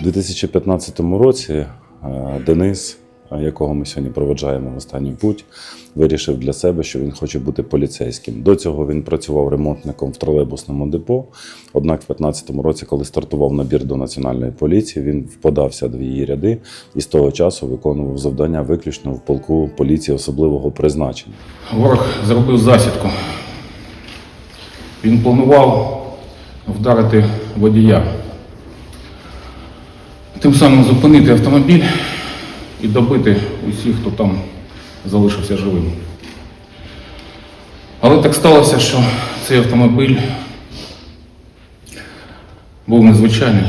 У 2015 році е, Денис, якого ми сьогодні проведжаємо в останній путь, вирішив для себе, що він хоче бути поліцейським. До цього він працював ремонтником в тролейбусному депо. Однак, в 2015 році, коли стартував набір до національної поліції, він подався в її ряди і з того часу виконував завдання виключно в полку поліції особливого призначення. Ворог зробив засідку. Він планував вдарити водія, тим самим зупинити автомобіль і добити усіх, хто там залишився живим. Але так сталося, що цей автомобіль був незвичайний.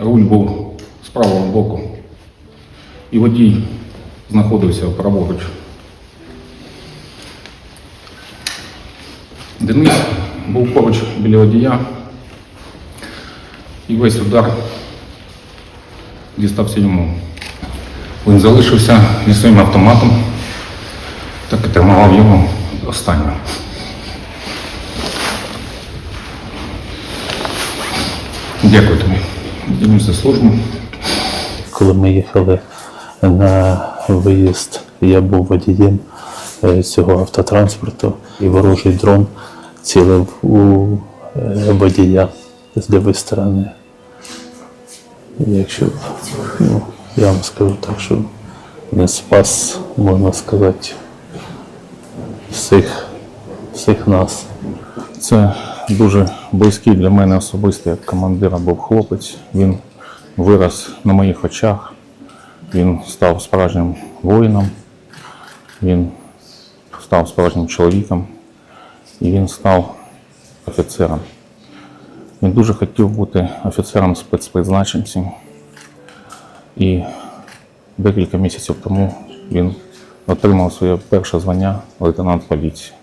Руль був з правого боку, і водій знаходився праворуч. Денис був поруч біля водія, і весь удар дістався йому. Він залишився зі своїм автоматом, так і тримав його до останнього. Дякую тобі. Дякую за службу. Коли ми їхали на виїзд, я був водієм е, цього автотранспорту, і ворожий дрон цілив у е, водія з лівої сторони. Якщо ну, я вам скажу так, що не спас, можна сказати, всіх, всіх нас. Це дуже близький для мене особисто як командира був хлопець. Він вирос на моїх очах. Він став справжнім воїном, він став справжнім чоловіком і він став офіцером. Він дуже хотів бути офіцером спецпризначенцем. І декілька місяців тому він отримав своє перше звання лейтенант поліції.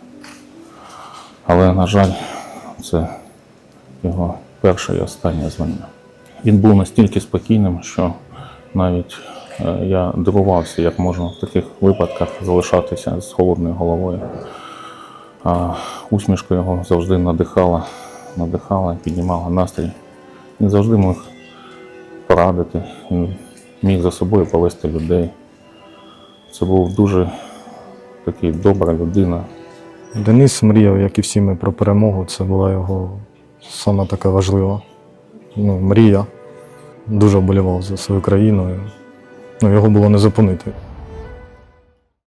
Але, на жаль, це його перше і останнє звання. Він був настільки спокійним, що навіть е, я дивувався, як можна в таких випадках залишатися з холодною головою. А усмішка його завжди надихала, надихала, піднімала настрій. Він завжди міг порадити, міг за собою повести людей. Це був дуже такий добра людина, Денис мріяв, як і всі ми, про перемогу. Це була його сама така важлива ну, мрія. Дуже вболівав за свою країну. Ну, його було не зупинити.